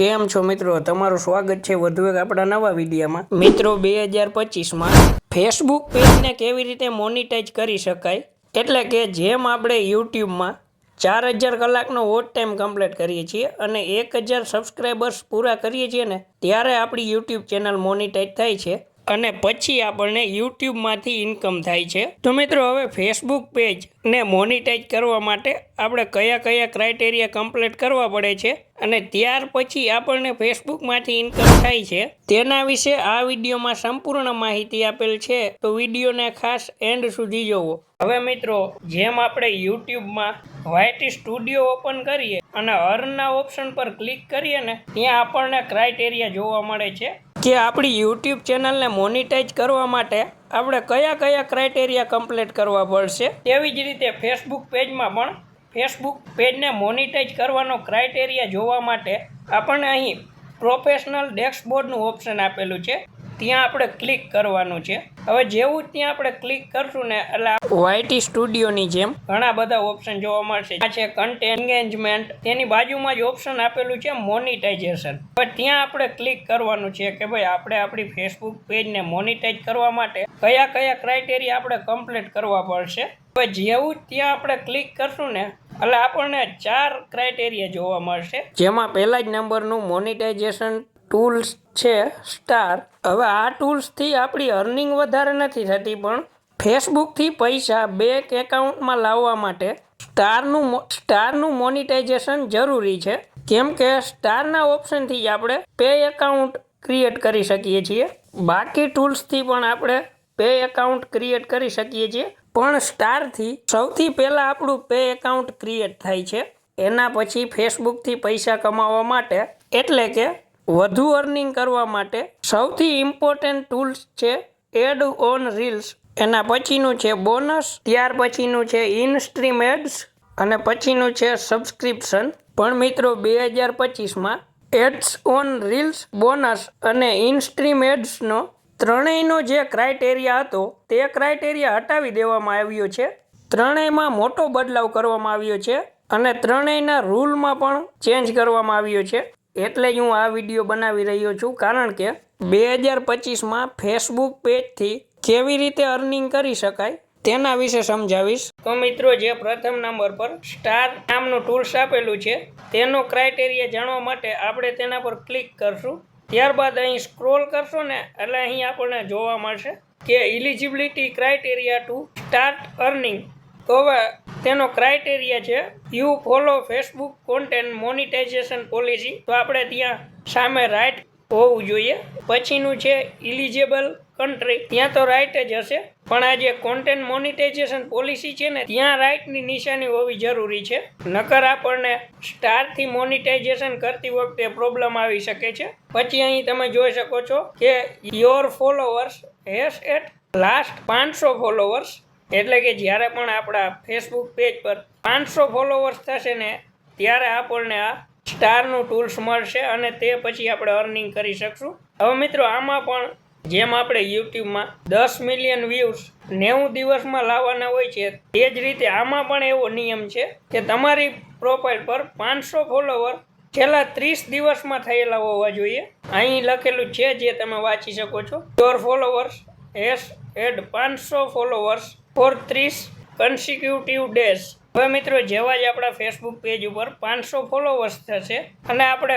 કેમ છો મિત્રો? તમારું સ્વાગત છે વધુ એક આપણા નવા વિડીયોમાં. મિત્રો, બે હજાર પચીસમાં ફેસબુક પેજને કેવી રીતે મોનિટાઈઝ કરી શકાય? એટલે કે જેમ આપણે યુટ્યુબમાં ચાર હજાર કલાકનો વોટ ટાઈમ કમ્પ્લીટ કરીએ છીએ અને એક હજાર સબસ્ક્રાઈબર્સ પૂરા કરીએ છીએ ને, ત્યારે આપણી યુટ્યુબ ચેનલ મોનિટાઈઝ થાય છે. અને પછી આપણને યુટ્યુબમાંથી ઇન્કમ થાય છે. તો મિત્રો, હવે ફેસબુક પેજને મોનિટાઈઝ કરવા માટે આપણે કયા કયા ક્રાઇટેરિયા કમ્પ્લીટ કરવા પડે છે અને ત્યાર પછી આપણને ફેસબુકમાંથી ઇન્કમ થાય છે. તેના વિશે આ વિડીયોમાં સંપૂર્ણ માહિતી આપેલ છે. તો વિડીયોને ખાસ એન્ડ સુધી જોવો. હવે મિત્રો, જેમ આપણે યુટ્યુબમાં વાયટી સ્ટુડિયો ઓપન કરીએ અને અર્નના ઓપ્શન પર ક્લિક કરીએ ને, ત્યાં આપણને ક્રાઇટેરિયા જોવા મળે છે. કે આપણી યુટ્યુબ ચેનલને મોનિટાઈઝ કરવા માટે આપણે કયા કયા ક્રાઇટેરિયા કમ્પ્લીટ કરવા પડશે? તેવી જ રીતે ફેસબુક પેજમાં પણ ફેસબુક પેજને મોનિટાઈઝ કરવાનો ક્રાઇટેરિયા જોવા માટે આપણને અહીં પ્રોફેશનલ ડેસ્કબોર્ડનું ઓપ્શન આપેલું છે. ત્યાં આપણે ક્લિક કરવાનું છે. હવે જેવું ત્યાં આપણે ક્લિક કરશું ને એટલે વાયટી સ્ટુડિયોની જેમ. ઘણા બધા ઓપ્શન જોવા મળશે. આ છે કન્ટેન્ટ એન્ગેજમેન્ટ તેની બાજુમાં જ ઓપ્શન આપેલું છે મોનિટાઇઝેશન હવે ત્યાં આપણે ક્લિક કરવાનું છે કે ભાઈ આપણે આપણી ફેસબુક પેજને મોનિટાઇઝ કરવા માટે કયા કયા ક્રાઇટેરિયા આપણે કમ્પ્લીટ કરવા પડશે. હવે જેવું ત્યાં આપણે ક્લિક કરશું ને એટલે આપણને ચાર ક્રાઇટેરિયા જોવા મળશે. જેમાં પહેલા જ નંબરનું મોનિટાઇઝેશન ટૂલ્સ છે, સ્ટાર. હવે આ ટૂલ્સથી આપણી અર્નિંગ વધારે નથી થતી, પણ ફેસબુકથી પૈસા બેંક એકાઉન્ટમાં લાવવા માટે સ્ટારનું સ્ટારનું મોનિટાઇઝેશન જરૂરી છે. કેમ કે સ્ટારના ઓપ્શનથી જ આપણે પે એકાઉન્ટ ક્રિએટ કરી શકીએ છીએ. બાકી ટૂલ્સથી પણ આપણે પે એકાઉન્ટ ક્રિએટ કરી શકીએ છીએ. પણ સ્ટારથી સૌથી પહેલાં આપણું પે એકાઉન્ટ ક્રિએટ થાય છે. એના પછી ફેસબુકથી પૈસા કમાવા માટે. એટલે કે વધુ અર્નિંગ કરવા માટે સૌથી ઇમ્પોર્ટન્ટ ટૂલ્સ છે એડ ઓન રીલ્સ એના પછીનું છે બોનસ ત્યાર પછીનું છે ઇન એડ્સ અને પછીનું છે સબસ્ક્રિપ્શન પણ મિત્રો બે હજાર પચીસમાં એડ્સ ઓન રીલ્સ બોનસ અને ઇન એડ્સનો ત્રણેયનો જે ક્રાઇટેરિયા હતો, તે ક્રાઇટેરિયા હટાવી દેવામાં આવ્યો છે. ત્રણેયમાં મોટો બદલાવ કરવામાં આવ્યો છે અને ત્રણેયના રૂલમાં પણ ચેન્જ કરવામાં આવ્યો છે. એટલે જ હું આ વીડિયો બનાવી રહ્યો છું. કારણ કે બે હજાર પચીસમાં ફેસબુક પેજથી કેવી રીતે અર્નિંગ કરી શકાય તેના વિશે સમજાવીશ. તો મિત્રો, જે પ્રથમ નંબર પર સ્ટાર નામનું ટૂલ્સ આપેલું છે, તેનો ક્રાઇટેરિયા જાણવા માટે આપણે તેના પર ક્લિક કરશું. ત્યારબાદ અહીં સ્ક્રોલ કરશો ને, એટલે અહીં આપણને જોવા મળશે કે eligibility criteria to start earning તો હવે તેનો ક્રાઇટેરિયા છે you follow Facebook content monetization policy તો આપણે ત્યાં સામે રાઇટ હોવું જોઈએ. પછીનું છે ઇલિજેબલ કન્ટ્રી ત્યાં તો રાઇટ જ હશે. પણ આ જે કોન્ટેન્ટ મોનિટાઇઝેશન પોલિસી છે ને, ત્યાં રાઇટની નિશાની હોવી જરૂરી છે. નકર આપણને સ્ટારથી મોનિટાઇઝેશન કરતી વખતે પ્રોબ્લેમ આવી શકે છે. પછી અહીં તમે જોઈ શકો છો કે your followers has at least પાંચસો ફોલોવર્સ એટલે કે જ્યારે પણ આપણા ફેસબુક પેજ પર પાંચસો ફોલોવર્સ થશે ને, ત્યારે આપણને આ સ્ટારનું ટૂલ્સ મળશે અને તે પછી આપણે અર્નિંગ કરી શકશું. હવે મિત્રો, આમાં પણ જેમ આપણે યુટ્યુબમાં દસ મિલિયન વ્યૂઝ નેવું દિવસમાં લાવવાના હોય છે, તે જ રીતે આમાં પણ એવો નિયમ છે કે તમારી પ્રોફાઇલ પર પાંચસો ફોલોવર છેલ્લા ત્રીસ દિવસમાં થયેલા હોવા જોઈએ. અહીં લખેલું છે, જે તમે વાંચી શકો છો. યોર ફોલોવર્સ હેસ એડ પાંચસો ફોલોવર્સ ફોર ત્રીસ કન્સિક્યુટિવ ડેઝ હવે મિત્રો, જેવા જ આપણા ફેસબુક પેજ ઉપર પાંચસો ફોલોવર્સ થશે અને આપણે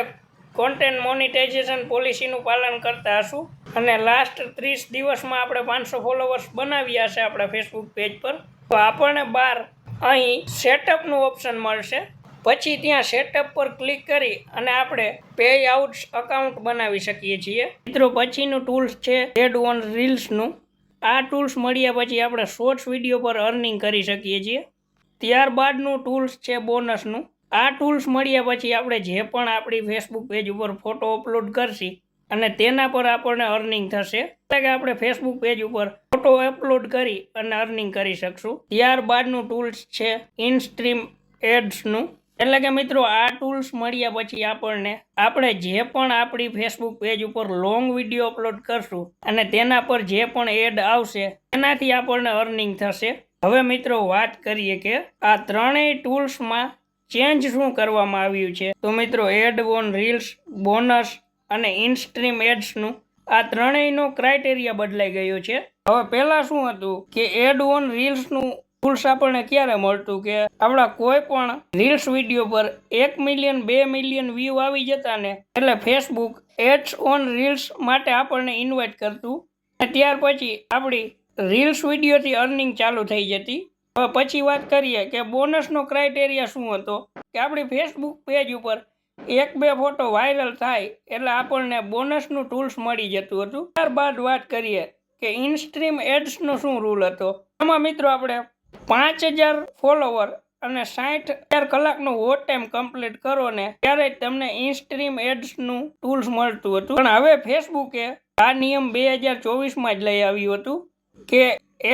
કોન્ટેન્ટ મોનિટાઇઝેશન પોલિસીનું પાલન કરતા હશું અને લાસ્ટ ત્રીસ દિવસમાં આપણે પાંચસો ફોલોવર્સ બનાવ્યા છે આપણા ફેસબુક પેજ પર, તો આપણને બાર અહીં સેટઅપનું ઓપ્શન મળશે. પછી ત્યાં સેટઅપ પર ક્લિક કરી અને આપણે પે આઉટ અકાઉન્ટ બનાવી શકીએ છીએ. મિત્રો, પછીનું ટૂલ્સ છે એડ ઓન રીલ્સનું આ ટૂલ્સ મળ્યા પછી આપણે શોર્ટ્સ વીડિયો પર અર્નિંગ કરી શકીએ છીએ. ત્યારબાદનું ટૂલ્સ છે બોનસનું આ ટૂલ્સ મળ્યા પછી આપણે જે પણ આપણી ફેસબુક પેજ ઉપર ફોટો અપલોડ કરશી અને તેના પર આપણને અર્નિંગ થશે. એટલે કે આપણે ફેસબુક પેજ ઉપર ફોટો અપલોડ કરી અને અર્નિંગ કરી શકશું. ત્યારબાદનું ટૂલ્સ છે ઇનસ્ટ્રીમ એડ્સનું એટલે કે મિત્રો, આ ટૂલ્સ મળ્યા પછી આપણને, આપણે જે પણ આપણી ફેસબુક પેજ ઉપર લોંગ વીડિયો અપલોડ કરશું અને તેના પર જે પણ એડ આવશે તેનાથી આપણને અર્નિંગ થશે. હવે મિત્રો, વાત કરીએ કે આ ત્રણેય ટૂલ્સમાં ચેન્જ શું કરવામાં આવ્યું છે? તો મિત્રો એડ ઓન રીલ્સ બોનસ અને ઇનસ્ટ્રીમ એડ્સનું આ ત્રણેયનો ક્રાઇટેરિયા બદલાઈ ગયો છે. હવે પહેલાં શું હતું કે એડ ઓન રીલ્સનું ટૂલ્સ આપણને ક્યારે મળતું કે આપણા કોઈ પણ રીલ્સ વીડિયો પર એક મિલિયન, બે મિલિયન વ્યૂ આવી જતા ને, એટલે ફેસબુક એડ્સ ઓન રીલ્સ માટે આપણને ઇન્વાઇટ કરતું. અને ત્યાર પછી આપણી રીલ્સ વિડીયોથી અર્નિંગ ચાલુ થઈ જતી. હવે પછી વાત કરીએ કે બોનસનો ક્રાઇટેરિયા શું હતો? કે આપણી ફેસબુક પેજ ઉપર એક, બે ફોટો વાયરલ થાય, એટલે આપણને બોનસનું ટૂલ્સ મળી જતું હતું. ત્યારબાદ વાત કરીએ કે ઇનસ્ટ્રીમ એડ્સનો શું રૂલ હતો? આમાં મિત્રો આપણે પાંચ હજાર ફોલોવર અને સાઠ હજાર કલાકનો વોચ ટાઈમ કમ્પ્લીટ કરો ને, ત્યારે તમને ઇન્સ્ટ્રીમ એડ્સનું ટૂલ્સ મળતું હતું. પણ હવે ફેસબુકે આ નિયમ બે હજાર ચોવીસમાં જ લઈ આવ્યું હતું કે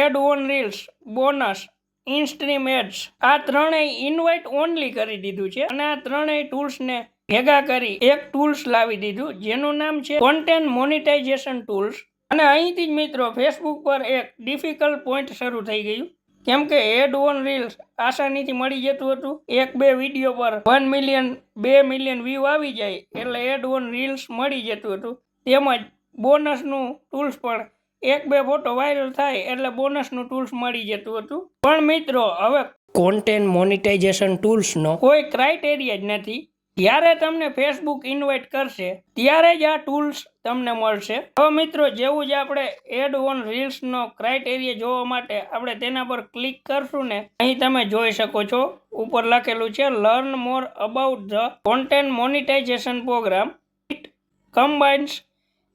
ad on reels bonus instream ads આ ત્રણેય ઇન્વાઇટ ઓનલી કરી દીધું છે અને આ ત્રણેય ટૂલ્સને ભેગા કરી એક ટૂલ્સ લાવી દીધું, જેનું નામ છે કોન્ટેન્ટ મોનિટાઇઝેશન ટૂલ્સ અને અહીંથી જ મિત્રો ફેસબુક પર એક ડિફિકલ્ટ પોઈન્ટ શરૂ થઈ ગયું. કેમ કે એડ ઓન રીલ્સ આસાનીથી મળી જતું હતું. એક બે વીડિયો પર વન મિલિયન બે મિલિયન વ્યૂ આવી જાય એટલે એડ ઓન રીલ્સ મળી જતું હતું. તેમજ બોનસનું ટૂલ્સ પણ એક બે ફોટો વાયરલ થાય એટલે બોનસનું ટૂલ્સ મળી જતું હતું. પણ મિત્રો હવે કોન્ટેન્ટ મોનિટાઇઝેશન ટૂલ્સનો કોઈ ક્રાઇટેરિયા જ નથી. જ્યારે તમને ફેસબુક ઇન્વાઇટ કરશે, ત્યારે જ આ ટૂલ્સ તમને મળશે. હવે મિત્રો, જેવું જ આપણે એડ ઓન રીલ્સનો ક્રાઇટેરિયા જોવા માટે આપણે તેના પર ક્લિક કરશું ને, અહીં તમે જોઈ શકો છો. ઉપર લખેલું છે learn more about the content monetization program it combines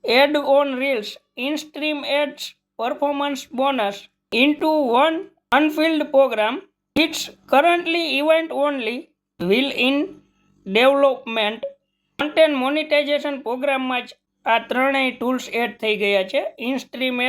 ad on reels instream ads performance bonus into one unified program it's currently invite only will in development content monetization પ્રોગ્રામમાં જ આ ત્રણેય ટૂલ્સ એડ થઈ ગયા છે. Instream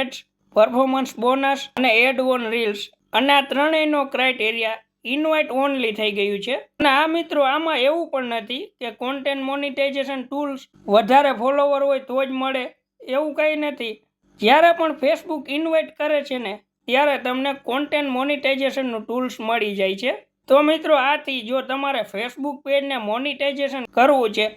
performance bonus અને ad on reels. અને આ ત્રણેયનો ક્રાઇટેરિયા ઇન્વાઇટ ઓનલી થઈ ગયું છે. અને આ મિત્રો આમાં એવું પણ નથી કે કોન્ટેન્ટ મોનિટાઇઝેશન ટૂલ્સ વધારે ફોલોવર હોય તો જ મળે. એવું કંઈ નથી. જ્યારે પણ ફેસબુક ઇન્વાઇટ કરે છે ને, ત્યારે તમને કોન્ટેન્ટ મોનિટાઇઝેશનનું ટૂલ્સ મળી જાય છે. તો મિત્રો આથી જો તમારે ફેસબુક પેજને મોનિટાઇઝેશન કરવું છે,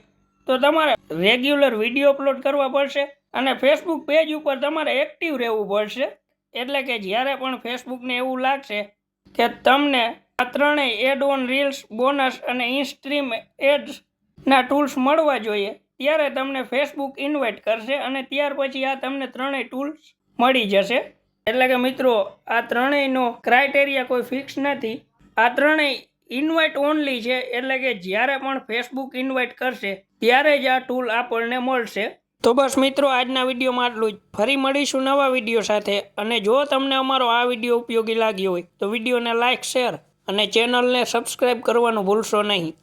તો તમારે રેગ્યુલર વીડિયો અપલોડ કરવા પડશે અને ફેસબુક પેજ ઉપર તમારે એક્ટિવ રહેવું પડશે. એટલે કે જ્યારે પણ ફેસબુકને એવું લાગશે કે તમને આ ત્રણેય એડ ઓન રીલ્સ બોનસ અને ઇન્સ્ટ્રીમ એડ્સના ટૂલ્સ મળવા જોઈએ, ત્યારે તમને ફેસબુક ઇન્વાઇટ કરશે અને ત્યાર પછી આ તમને ત્રણેય ટૂલ્સ મળી જશે. એટલે કે મિત્રો, આ ત્રણેયનો ક્રાઇટેરિયા કોઈ ફિક્સ નથી. આ ત્રણેય ઇન્વાઇટ ઓનલી છે, એટલે કે જ્યારે પણ ફેસબુક ઇન્વાઇટ કરશે, ત્યારે જ આ ટૂલ આપણને મળશે. તો બસ મિત્રો, આજના વિડીયોમાં આટલું જ. ફરી મળીશું નવા વીડિયો સાથે. અને જો તમને અમારો આ વીડિયો ઉપયોગી લાગ્યો હોય, તો વિડીયોને લાઇક શેર અને ચેનલને સબસ્ક્રાઈબ કરવાનું ભૂલશો નહીં.